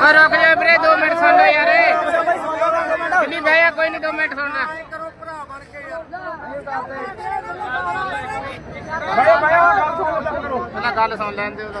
ਆ ਰੁਕ ਜਾ ਵੀਰੇ 2 ਮਿੰਟ ਸੁਣ ਲੈ ਯਾਰ। ਕਿੰਨੀ ਬਹਿਆ ਕੋਈ ਨਹੀਂ 2 ਮਿੰਟ ਸੁਣਨਾ ਪਹਿਲਾਂ ਗੱਲ ਸੁਣ ਲੈਣ ਦੇ ਉਹਦਾ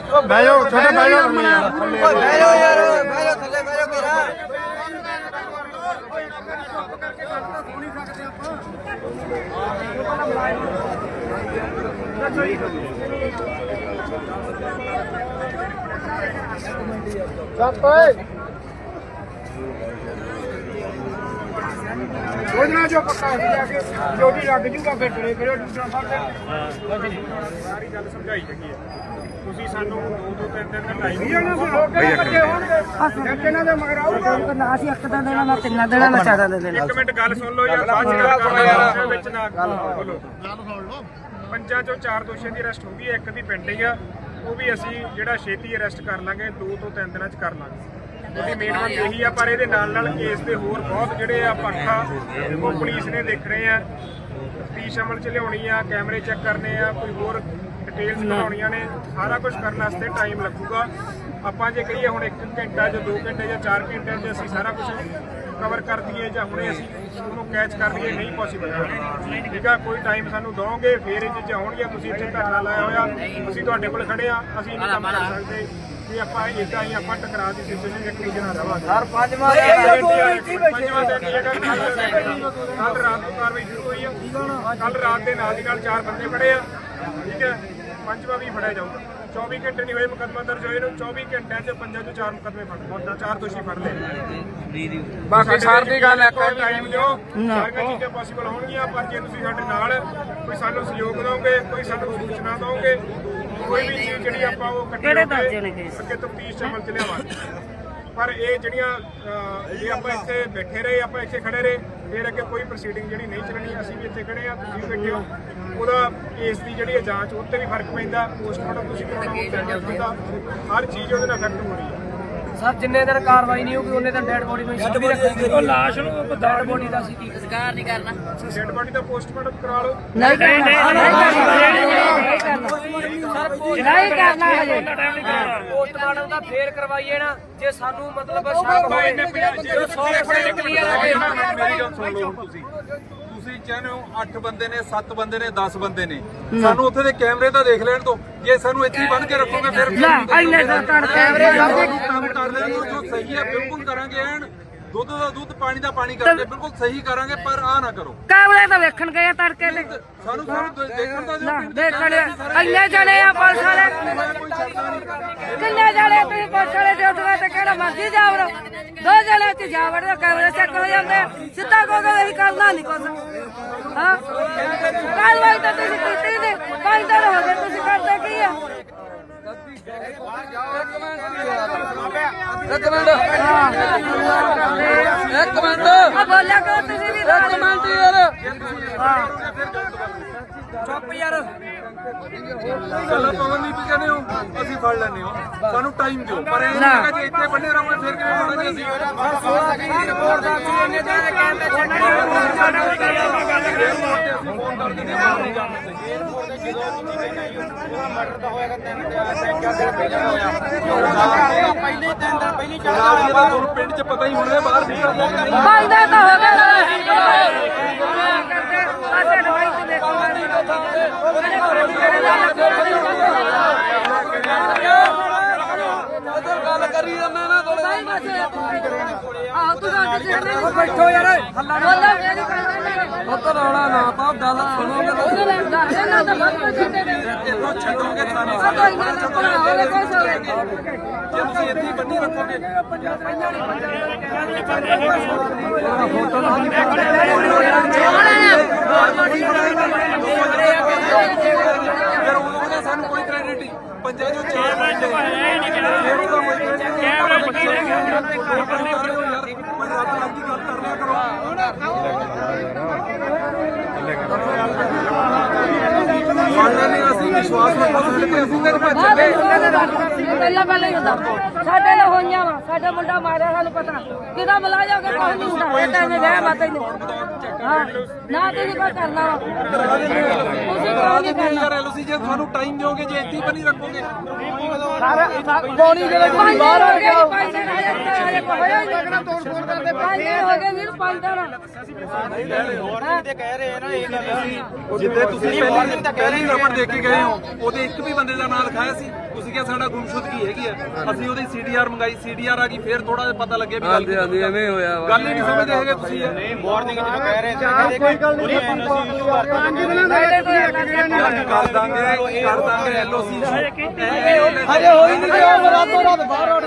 ਬਹਿ ਜਾਓ ਛੋਟੇ ਬਹਿ ਜਾਓ। ਬਹਿ ਜਾਓ ਯਾਰ ਬਹਿ ਜਾਓ ਥੱਲੇ ਬਹਿ ਜਾਓ ਮੇਰਾ ਚੱਪ ਓਏ। ਉਹਨਾ ਜੋ ਪੱਕਾ ਹੋ ਜਾ ਕੇ ਜੋਗੀ ਲੱਗ ਜੂਗਾ ਫਿਰ ਤੇਰੇ ਫਿਰ ਦੂਸਰਾ ਫੜ ਲੈ। ਸਾਰੀ ਗੱਲ ਸਮਝਾਈ ਹੈਗੀ ਹੈ ਤੁਸੀਂ ਸਾਨੂੰ ਦੋ ਦੋ ਤਿੰਨ ਤਿੰਨ ਦਿਨ ਵੀ ਲਾਈ ਉਹਨਾਂ ਕੋਲ ਹੋ ਕੇ ਬੱਚੇ ਹੋਣਗੇ ਜਦ ਇਹਨਾਂ ਦੇ ਮਗਰ ਆਊਗਾ। ਨਾ ਅਸੀਂ ਇੱਕ ਦਾ ਦੇਣਾ ਨਾ ਤਿੰਨਾਂ ਦੇਣਾ ਨਾ ਚਾਰਾਂ ਦਾ ਦੇਣਾ। ਇੱਕ ਮਿੰਟ ਗੱਲ ਸੁਣ ਲਓ ਯਾਰ ਬਾਅਦ ਚ ਗੱਲ ਕਰੋ ਯਾਰ। ਵਿੱਚ ਨਾ। ਬੋਲੋ ਗੱਲ ਸੁਣ ਲਓ। ਪੰਜਾਂ ਚੋਂ ਚਾਰ ਦੋਸ਼ੀਆਂ ਦੀ ਅਰੈਸਟ ਹੋ ਗਈ ਹੈ ਇੱਕ ਦੀ ਪੈਂਡਿੰਗ ਆ। ਉਹ ਵੀ ਅਸੀਂ ਜਿਹੜਾ ਛੇਤੀ ਅਰੈਸਟ ਕਰ ਲਾਂਗੇ ਦੋ ਤੋਂ ਤਿੰਨ ਦਿਨਾਂ ਚ ਕਰ ਲਾਂਗੇ। ਉਹਦੀ ਮੇਨ ਮੰਗ ਇਹੀ ਆ ਪਰ ਇਹਦੇ ਨਾਲ ਨਾਲ ਕੇਸ ਦੇ ਹੋਰ ਬਹੁਤ ਜਿਹੜੇ ਆ ਪੱਖਾ ਉਹ ਪੁਲਿਸ ਨੇ ਦੇਖਣੇ ਆ। ਤਫਤੀਸ਼ ਅਮਲ ਚ ਲਿਆਉਣੀ ਆ ਕੈਮਰੇ ਚੈੱਕ ਕਰਨੇ ਆ ਕੋਈ ਹੋਰ ਡਿਟੇਲਸ ਬਣਾਉਣੀਆਂ ਨੇ। ਸਾਰਾ ਕੁਝ ਕਰਨ ਵਾਸਤੇ ਟਾਈਮ ਲੱਗੂਗਾ। ਆਪਾਂ ਜੇ ਕਹੀਏ ਹੁਣ 1 ਘੰਟਾ ਜਾਂ 2 ਘੰਟੇ ਜਾਂ 4 ਘੰਟਿਆਂ 'ਚ ਅਸੀਂ ਸਾਰਾ ਕੁਝ ਕਵਰ ਕਰ ਦਈਏ ਜਾਂ ਹੁਣੇ ਅਸੀਂ ਉਹਨੂੰ ਕੈਚ ਕਰ ਲਈਏ ਨਹੀਂ ਪੋਸੀਬਲ ਠੀਕ ਆ ਕੋਈ ਟਾਈਮ ਸਾਨੂੰ ਦੋਗੇ ਫੇਰ ਇਹ ਚ ਆਉਣਗੇ ਤੁਸੀਂ ਇੱਥੇ ਧਰਨਾ ਲਾਇਆ ਹੋਇਆ ਅਸੀਂ ਤੁਹਾਡੇ ਕੋਲ ਖੜੇ ਆ ਅਸੀਂ ਨਹੀਂ ਕੰਮ ਕਰ ਸਕਦੇ। ਕਿ ਆਪਾਂ ਇਦਾਂ ਹੀ ਆਪਾਂ ਟਕਰਾ ਦੀ ਸਿਚੁਏਸ਼ਨ ਇੱਕ ਦੂਜੇ ਨਾਲ ਰਵਾਂਗੇ। ਸਰ ਪੰਜਵਾਂ ਪੰਜਵਾਂ ਦਿਨ ਜਿਹੜਾ ਕੱਲ ਰਾਤ ਨੂੰ ਕਾਰਵਾਈ ਸ਼ੁਰੂ ਹੋਈ ਆ। ਕੱਲ ਰਾਤ ਦੇ ਨਾਲ ਦੀ ਨਾਲ ਚਾਰ ਬੰਦੇ ਫੜੇ ਆ। ਠੀਕ ਹੈ? ਪੰਜਵਾਂ ਵੀ ਫੜਿਆ ਜਾਊਗਾ। 24 ਘੰਟੇ ਨਹੀਂ ਹੋਏ ਮੁਕੱਦਮਾ ਦਰਜ ਹੋਏ ਨੂੰ। 24 ਘੰਟਿਆਂ 'ਚ ਪੰਜਾਂ 'ਚੋਂ ਚਾਰ ਮੁਕੱਦਮੇ ਫੜ ਲਏ। ਚਾਰ ਦੋਸ਼ੀ ਫੜ ਲਏ। ਬਾਕੀ ਸਾਰ ਦੀ ਗੱਲ ਇੱਕ ਕੋਈ ਟਾਈਮ ਦਿਓ। ਸਾਰੀਆਂ ਚੀਜ਼ਾਂ ਪੋਸੀਬਲ ਹੋਣਗੀਆਂ ਪਰ ਜੇ ਤੁਸੀਂ ਸਾਡੇ ਨਾਲ ਕੋਈ ਸਾਨੂੰ ਸਹਿਯੋਗ ਦਿਓਗੇ ਕੋਈ ਸਾਨੂੰ ਸੂਚਨਾ ਦਿਓਗੇ ਕੋਈ ਵੀ ਚੀਜ਼ ਜਿਹੜੀ ਆਪਾਂ ਉਹ ਕੱਢੀ ਕਿਹੜੇ ਦਰਜੇ ਨੇ ਕੇਸ? ਅੱਗੇ ਤਫਤੀਸ਼ ਚ ਅਮਲ ਚ ਲਿਆਵਾਂਗੇ। ਪਰ ਇਹ ਜਿਹੜੀਆਂ ਅਹ, ਜੇ ਆਪਾਂ ਇੱਥੇ ਬੈਠੇ ਰਹੇ ਆਪਾਂ ਇੱਥੇ ਖੜੇ ਰਹੇ ਫਿਰ ਅੱਗੇ ਕੋਈ ਪ੍ਰੋਸੀਡਿੰਗ ਜਿਹੜੀ ਨਹੀਂ ਚੱਲਣੀ ਅਸੀਂ ਵੀ ਇੱਥੇ ਖੜੇ ਆ ਤੁਸੀਂ ਬੈਠੇ ਹੋ। ਉਹਦਾ ਕੇਸ ਦੀ ਜਿਹੜੀ ਹੈ ਜਾਂਚ ਉੱਤੇ ਵੀ ਫ਼ਰਕ ਪੈਂਦਾ ਪੋਸਟਮਾਰਟਮ ਤੁਸੀਂ ਕਰਾਉਣਾ ਹੁੰਦਾ ਹਰ ਚੀਜ਼ ਉਹਦੇ ਨਾਲ ਇਫੈਕਟ ਹੋ ਰਹੀ ਹੈ। ਸਰ ਜਿੰਨੇ ਦਿਨ ਕਾਰਵਾਈ ਨਹੀਂ ਹੋਊਗੀ ਉਹਨੇ ਦਿਨ ਡੈਡ ਬੋਡੀ ਨੂੰ ਛੱਡ ਵੀ ਰੱਖਾਂਗੇ ਉਹ ਲਾਸ਼ ਨੂੰ ਡੈਡ ਬੋਡੀ ਦਾ ਅਸੀਂ ਕੀ ਸਰਕਾਰ ਨਹੀਂ ਕਰਨਾ ਡੈਡ ਬਾਡੀ ਦਾ ਪੋਸਟਮਾਰਟਮ ਕਰਾ ਲਓ ਨਹੀਂ ਨਹੀਂ ਕਰਨਾ ਹਜੇ ਪੋਸਟਮਾਰਟਮ ਦਾ ਫੇਰ ਕਰਵਾਈਏ ਨਾ ਜੇ ਸਾਨੂੰ ਮਤਲਬ ਸ਼ੱਕ ਹੋਏ ਜਦੋਂ 100% ਕਲੀਅਰ ਹੋ ਗਏ ਮੇਰੀ ਗੱਲ ਸੁਣ ਲਓ ਹੁਣ ਤੁਸੀਂ ਤੁਸੀਂ ਚਾਹੁੰਦੇ ਹੋ 8 ਬੰਦੇ ਨੇ 7 ਬੰਦੇ ਨੇ 10 ਬੰਦੇ ਨੇ ਸਾਨੂੰ ਉੱਥੇ ਦੇ ਕੈਮਰੇ ਤਾਂ ਦੇਖ ਲੈਣ ਤੋਂ ਜੇ ਸਾਨੂੰ ਇੱਥੇ ਹੀ ਬੰਨ ਕੇ ਰੱਖੋਗੇ ਫਿਰ ਕੈਮਰੇ ਕੰਮ ਕਰ ਲੈਣ ਦਿਓ, ਜੋ ਸਹੀ ਹੈ ਬਿਲਕੁਲ ਕਰਾਂਗੇ ਐਨ। ਦੁੱਧ ਦਾ ਦੁੱਧ ਪਾਣੀ ਦਾ ਪਾਣੀ ਕਰਕੇ ਬਿਲਕੁਲ ਸਹੀ ਕਰਾਂਗੇ ਪਰ ਆ ਨਾ ਕਰੋ। ਕੈਮਰੇ ਤਾਂ ਵੇਖਣ ਗਏ ਆ ਤੜਕੇ ਦੇ। ਸਾਨੂੰ ਸਾਨੂੰ ਦੇ- ਦੇਖਣ ਦਾ ਨਾ ਦੇਖਣ ਇੰਨੇ ਜਣੇ ਆ ਪੁਲਿਸ ਵਾਲੇ? ਕਿੰਨੇ ਜਣੇ ਤੁਸੀਂ ਪੁਲਿਸ ਵਾਲੇ ਦੇ ਉੱਤੇ ਤੇ ਕਿਹੜਾ ਮਰਜ਼ੀ ਜਾਵੜੋ। ਦੋ ਜਣੇ ਤੇ ਜਾਵੜੋ ਕੈਮਰੇ ਚੈੱਕ ਹੋ ਜਾਂਦੇ। ਆ। ਸਿੱਧਾ ਕਹੋਗੇ ਅਸੀਂ ਕਰਨਾ ਨਹੀਂ ਕੁਛ। ਹਾਂ। ਕਾਰਵਾਈ ਤਾਂ ਤੁਸੀਂ ਕੀਤੀ ਨਹੀਂ। ਪੰਜ ਦਿਨ ਹੋ ਗਏ ਤੁਸੀਂ ਕਰਦੇ ਕੀ ਆ ਇੱਕ ਮਿੰਟ। ਆ ਬੋਲਿਆ ਕਰੋ ਤੁਸੀਂ ਵੀ ਇੱਕ ਮਿੰਟ ਯਾਰ। ਚੁੱਪ ਯਾਰ। ਚੱਲ ਪਵਨ ਨਹੀਂ ਕਹਿੰਦੇ ਹੋ। ਅਸੀਂ ਫੜ ਲੈਣੇ ਹੋ। ਸਾਨੂੰ ਟਾਈਮ ਦਿਓ। ਪਰ ਇਹ ਨਹੀਂ ਜੇ ਇੱਥੇ ਬੰਨੇ ਰਹੋਗੇ ਫਿਰ ਕਿਵੇਂ ਫੜਾਂਗੇ ਅਸੀਂ? ਰਿਪੋਰਟ ਦਾ ਵੀ ਇੰਨੇ ਦਿਨ ਕੈਮਰੇ ਚੈੱਕ ਇਹ ਤਾਂ ਤੁਹਾਨੂੰ ਪਿੰਡ 'ਚ ਪਤਾ ਹੀ ਹੋਣਾ ਬਾਹਰ ਨਿਕਲ ਜਾਏਗਾ ਦਿਨ ਤਾਂ ਹੋ ਦੇਖੋ ਗੱਲ ਕਰੀ ਜਾਂਦਾ ਨਾ ਕੋਲੇ ਆਹ ਤੂੰ ਬੈਠੋ ਯਾਰ। ਹੱਲਾ ਨਹੀਂ ਉੱਤਰ ਰੌਲਾ ਨਾ ਪਾਓ ਗੱਲ ਸੁਣੋਗੇ ਤਾਂ ਉਹਨੇ ਲੈ ਦੱਸ ਦੇਣਾ ਤਾਂ ਵਿੱਚ ਛੱਡੇ ਦੇ ਇੱਥੋਂ ਛੱਡੋਗੇ ਤਾਂ ਨਹੀਂ। ਆ ਕੋਈ ਨਾ ਨਾ ਹੋਵੇ ਕੋਈ ਸੋਵੇ ਜੇ ਤੁਸੀਂ ਬੰਨੀ ਰੱਖੋਗੇ। ਯਾਰ ਉਦੋਂ ਦਾ ਸਾਨੂੰ ਕੋਈ ਕ੍ਰੈਡਿਟ ਨਹੀਂ ਪੰਜਾਂ ਚੋਂ ਚਾਰ ਬੰਦੇ ਫਿਰ ਉਹਦਾ ਕੋਈ credit ਨਹੀਂ। ਕੈਮਰਾ ਬੱਚੇ ਕੋਈ ਰੱਬ ਲੱਗੀ ਗੱਲ ਕਰ ਲਿਆ ਕਰੋ ਸਾਡਾ ਨਹੀਂ ਅਸੀਂ ਵਿਸ਼ਵਾਸ ਰੱਖੋ ਸਾਡੇ ਤੇ ਅਸੀਂ ਤੇਰੇ ਭੱਜ ਦੱਸ ਪਹਿਲਾਂ ਪਹਿਲਾਂ ਹੀ ਹੁੰਦਾ। ਸਾਡੇ ਨਾਲ ਹੋਈਆਂ ਵਾ ਸਾਡਾ ਮੁੰਡਾ ਮਾਰਿਆ ਸਾਨੂੰ ਪਤਾ। ਕਿਹਦਾ ਮਲਾ ਜਾ ਕੇ ਕੋਈ ਨਹੀਂ ਹੁੰਦਾ। ਇਹ ਤਾਂ ਇਹਨੇ ਰਹਿ ਮਾਤਾ ਹੀ ਹਾਂ ਨਾ ਤੁਸੀਂ ਕੋਈ ਕਰਨਾ ਵਾ। ਤੁਸੀਂ ਕੋਈ ਨਹੀਂ ਕਰਨਾ। ਯਾਰ ਐਲਓਸੀ ਜੇ ਤੁਹਾਨੂੰ ਟਾਈਮ ਦਿਓਗੇ ਜੇ ਇੱਥੇ ਬਣੀ ਰੱਖੋਗੇ। ਬੋਣੀ ਦੇ ਵਿੱਚ ਬਾਹਰ ਹੋ ਗਿਆ। ਪੰਜ ਦਿਨ ਹਜੇ ਤਾਂ ਹਜੇ ਹੋਇਆ ਹੀ ਨਹੀਂ। ਤੋੜ ਫੋੜ ਕਰਦੇ ਪੰਜ ਦਿਨ ਹੋ ਗਏ ਵੀਰ ਪੰਜ ਦਿਨ। ਜਿੱਦੇ ਤੁਸੀਂ ਪਹਿਲੀ ਪਹਿਲੀ ਰਬੜ ਦੇ ਕੇ ਗਏ ਹੋ ਉਹਦੇ ਇੱਕ ਵੀ ਬੰਦੇ ਦਾ ਨਾਮ ਲਿਖਾਇਆ ਸੀ। ਤੁਸੀਂ ਕਿਹਾ ਸਾਡਾ ਗੁੰਮਸ਼ੁਦਗੀ ਹੈਗੀ ਆ? ਅਸੀਂ ਉਹਦੀ ਸੀਡੀਆਰ ਮੰਗਾਈ ਸੀਡੀਆਰ ਆ ਗਈ ਫਿਰ ਥੋੜਾ ਜਿਹਾ ਪਤਾ ਲੱਗਿਆ ਵੀ ਗੱਲ ਹਾਂਜੀ ਹਾਂਜੀ ਐਵੇਂ ਹੋਇਆ ਗੱਲ ਹੀ ਨਹੀਂ ਸਮਝਦੇ ਹੈਗੇ ਤੁਸੀਂ। ਨਹੀਂ ਮਾਰਨਿੰਗ ਜਦੋਂ ਕਹਿ ਰਹੇ ਸੀ ਕੋਈ ਗੱਲ ਨਹੀਂ ਕਰ ਦਾਂਗੇ ਕਰ ਦਾਂਗੇ ਐਲਓਸੀ ਹਜੇ ਹੋਈ ਨਹੀਂ ਰਾਤੋਂ ਰਾਤ ਬਾਹਰ ਉੱਡ